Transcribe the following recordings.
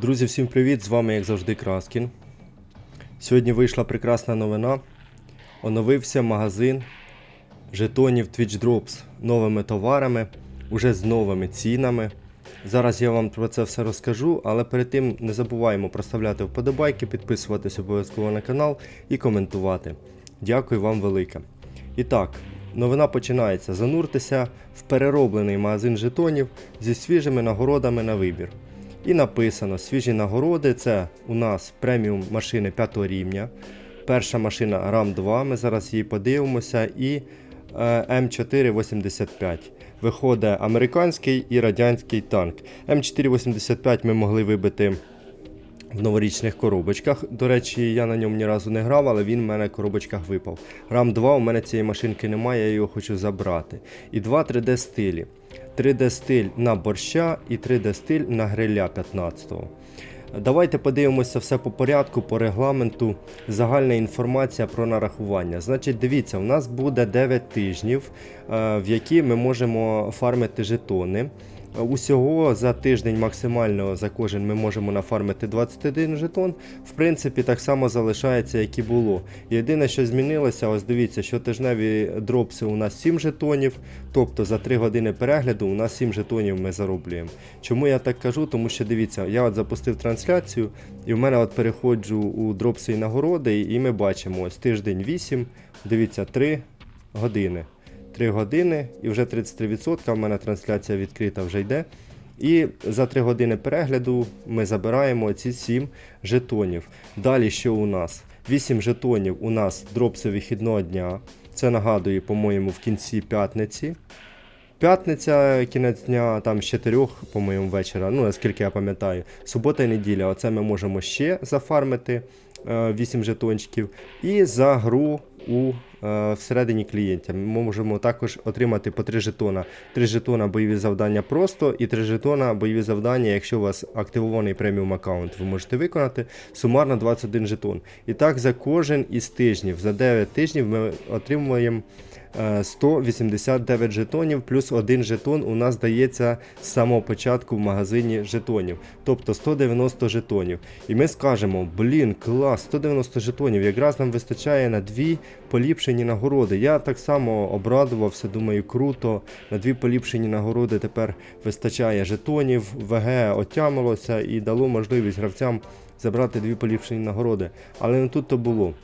Друзі, всім привіт! З вами, як завжди, Краскін. Сьогодні вийшла прекрасна новина. Оновився магазин жетонів Twitch Drops новими товарами, уже з новими цінами. Зараз я вам про це все розкажу, але перед тим не забуваємо проставляти вподобайки, підписуватись обов'язково на канал і коментувати. Дякую вам велике. І так, новина починається. Зануртеся в перероблений магазин жетонів зі свіжими нагородами на вибір. І написано: свіжі нагороди це у нас преміум машини 5 рівня. Перша машина RAM 2, ми зараз її подивимося, і е, М485. Виходить американський і радянський танк. М485 ми могли вибити в новорічних коробочках. До речі, я на ньому ні разу не грав, але він в мене в коробочках випав. RAM 2 у мене цієї машинки немає, я його хочу забрати. І два 3D стилі. 3D стиль на борща і 3D стиль на гриля 15-го. Давайте подивимося все по порядку, по регламенту. Загальна інформація про нарахування. Значить, дивіться, у нас буде 9 тижнів, е, в які ми можемо фармити жетони. Усього за тиждень максимально за кожен ми можемо нафармити 21 жетон. В принципі, так само залишається, як і було. Єдине, що змінилося, ось дивіться, що тижневі дропси у нас 7 жетонів. Тобто за 3 години перегляду у нас 7 жетонів ми зароблюємо. Чому я так кажу? Тому що дивіться, я от запустив трансляцію, і в мене от переходжу у дропси і нагороди, і ми бачимо ось тиждень 8, дивіться, 3 години. 3 години і вже 33% в мене трансляція відкрита вже йде. І за 3 години перегляду ми забираємо ці 7 жетонів. Далі що у нас? 8 жетонів у нас дропси вихідного дня. Це нагадую, по-моєму, в кінці п'ятниці. П'ятниця, кінець дня, там з 4, по-моєму, вечора, ну наскільки я пам'ятаю. Субота і неділя. Оце ми можемо ще зафармити е, 8 жетончиків. І за гру у е, всередині клієнта. Ми можемо також отримати по 3 жетона. 3 жетона бойові завдання просто і 3 жетона бойові завдання, якщо у вас активований преміум аккаунт, ви можете виконати сумарно 21 жетон. І так за кожен із тижнів, за 9 тижнів ми отримуємо. Е, 189 жетонів плюс один жетон у нас дається з самого початку в магазині жетонів, тобто 190 жетонів. І ми скажемо, блін, клас, 190 жетонів, якраз нам вистачає на дві поліпшені нагороди. Я так само обрадувався, думаю, круто. На дві поліпшені нагороди тепер вистачає жетонів, ВГ отямилося і дало можливість гравцям забрати дві поліпшені нагороди. Але не тут то було.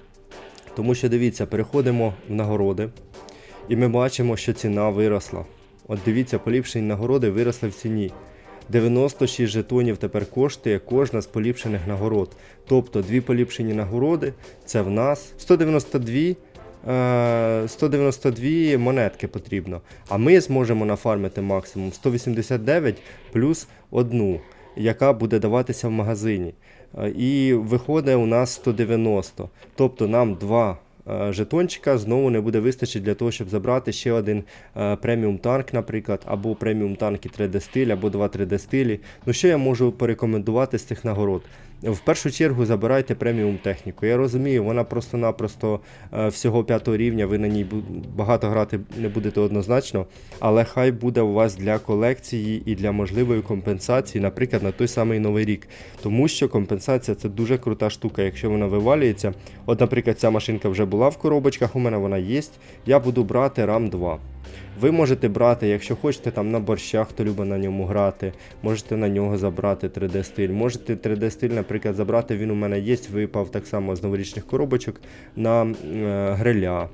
Тому що дивіться, переходимо в нагороди, і ми бачимо, що ціна виросла. От дивіться, поліпшені нагороди виросли в ціні. 96 жетонів тепер коштує кожна з поліпшених нагород. Тобто дві поліпшені нагороди це в нас 192, е, 192 монетки потрібно. А ми зможемо нафармити максимум 189 плюс одну, яка буде даватися в магазині. Е, І виходить у нас 190. Тобто нам два е, жетончика знову не буде вистачить для того, щоб забрати ще один е, преміум танк, наприклад, або преміум танк 3D стиль, або два 3D стилі. Ну що я можу порекомендувати з цих нагород? В першу чергу забирайте преміум техніку. Я розумію, вона просто-напросто е, всього п'ятого рівня, ви на ній багато грати не будете однозначно, але хай буде у вас для колекції і для можливої компенсації, наприклад, на той самий новий рік. Тому що компенсація це дуже крута штука, якщо вона вивалюється. От, наприклад, ця машинка вже була в коробочках, у мене вона є. Я буду брати RAM 2. Ви можете брати, якщо хочете там на борщах, хто любить на ньому грати, можете на нього забрати 3D стиль. Можете 3D стиль, наприклад, забрати, він у мене є, випав так само з новорічних коробочок на е, гриля.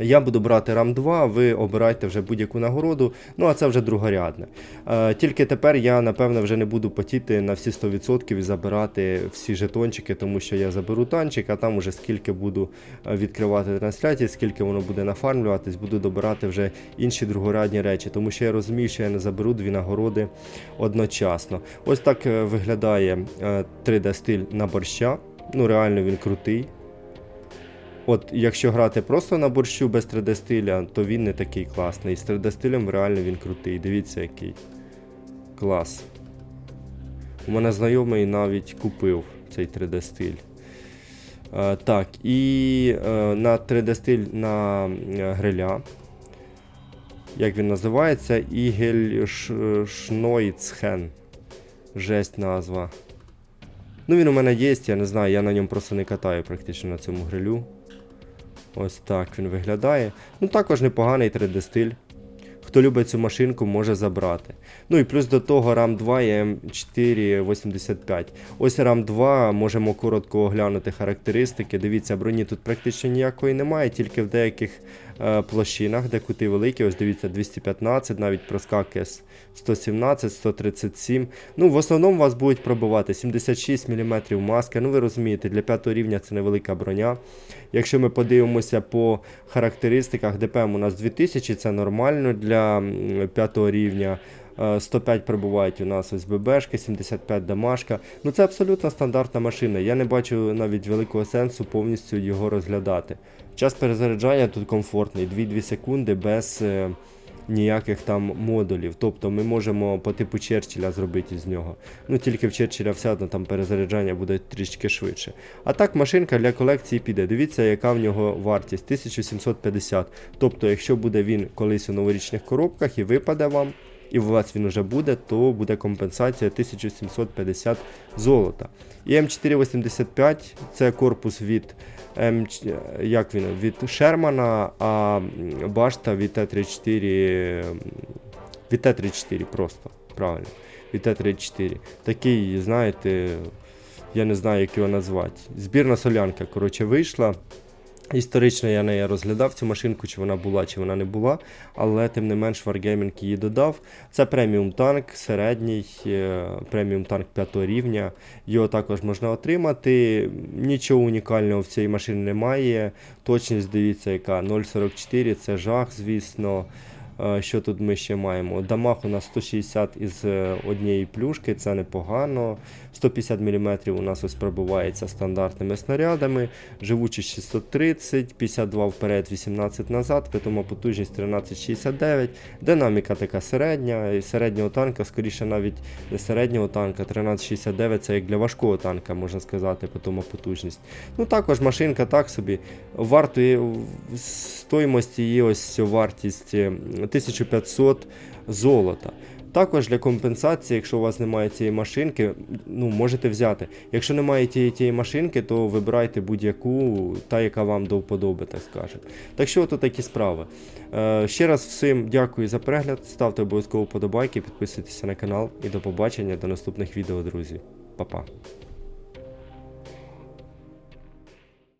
Я буду брати RAM 2, ви обирайте вже будь-яку нагороду, ну а це вже другорядне. Е, тільки тепер я, напевно, вже не буду потіти на всі 100% і забирати всі жетончики, тому що я заберу танчик, а там уже скільки буду е, відкривати трансляції, скільки воно буде нафармлюватись, буду добирати вже інші другорядні речі, тому що я розумію, що я не заберу дві нагороди одночасно. Ось так е, виглядає е, 3D стиль на борща. Ну, реально він крутий. От, якщо грати просто на борщу без 3D стиля, то він не такий класний. З 3D стилем реально він крутий. Дивіться, який клас. У мене знайомий навіть купив цей 3D стиль. Е, так, і е, на 3D стиль на е, гриля. Як він називається? Ігель Шнойцхен. Жесть назва. Ну він у мене є, я не знаю, я на ньому просто не катаю практично на цьому грилю. Ось так він виглядає. Ну також непоганий 3D-стиль. Хто любить цю машинку, може забрати. Ну і плюс до того RAM 2 і М485. Ось RAM 2, можемо коротко оглянути характеристики. Дивіться, броні тут практично ніякої немає, тільки в деяких площинах, де кути великі. Ось дивіться, 215, навіть проскакує 117, 137. Ну, в основному вас будуть пробивати 76 мм маска. Ну, ви розумієте, для 5 рівня це невелика броня. Якщо ми подивимося по характеристиках, ДПМ у нас 2000, це нормально для 5 рівня. Е, 105 пробувають у нас ось ББшки, 75 дамашка. Ну це абсолютно стандартна машина. Я не бачу навіть великого сенсу повністю його розглядати. Час перезаряджання тут комфортний, 2-2 секунди без е, ніяких там модулів. Тобто ми можемо по типу Черчилля зробити з нього. Ну тільки в Черчилля все одно там перезаряджання буде трішки швидше. А так машинка для колекції піде. Дивіться, яка в нього вартість 1750. Тобто, якщо буде він колись у новорічних коробках і випаде вам. І у вас він вже буде, то буде компенсація 1750 золота. І М485 це корпус від М, як він, від Шермана, а башта від Т-34 від Т-34 просто. Правильно. Від Т-34. Такий, знаєте, я не знаю, як його назвати. Збірна солянка, коротше, вийшла. Історично я не розглядав цю машинку, чи вона була, чи вона не була, але тим не менш Wargaming її додав. Це преміум танк, середній е, преміум танк 5 рівня. Його також можна отримати. Нічого унікального в цій машині немає. Точність, дивіться, яка 0,44, це жах, звісно. Е, Що тут ми ще маємо? Дамаг у нас 160 із е, однієї плюшки, це непогано. 150 мм у нас ось пробивається стандартними снарядами. Живучість 630, 52 вперед, 18 назад, питома потужність 1369. Динаміка така середня. І середнього танка, скоріше навіть не середнього танка, 1369 це як для важкого танка, можна сказати, питома потужність. Ну також машинка так собі. Вартує в стоїмості її ось вартість е, 1500 золота. Також для компенсації, якщо у вас немає цієї машинки, ну можете взяти. Якщо немає тієї тієї машинки, то вибирайте будь-яку, та яка вам до вподоби, так скажемо. Так що то такі справи. Е, ще раз всім дякую за перегляд. Ставте обов'язково подобайки, підписуйтесь на канал і до побачення до наступних відео, друзі. Па-па.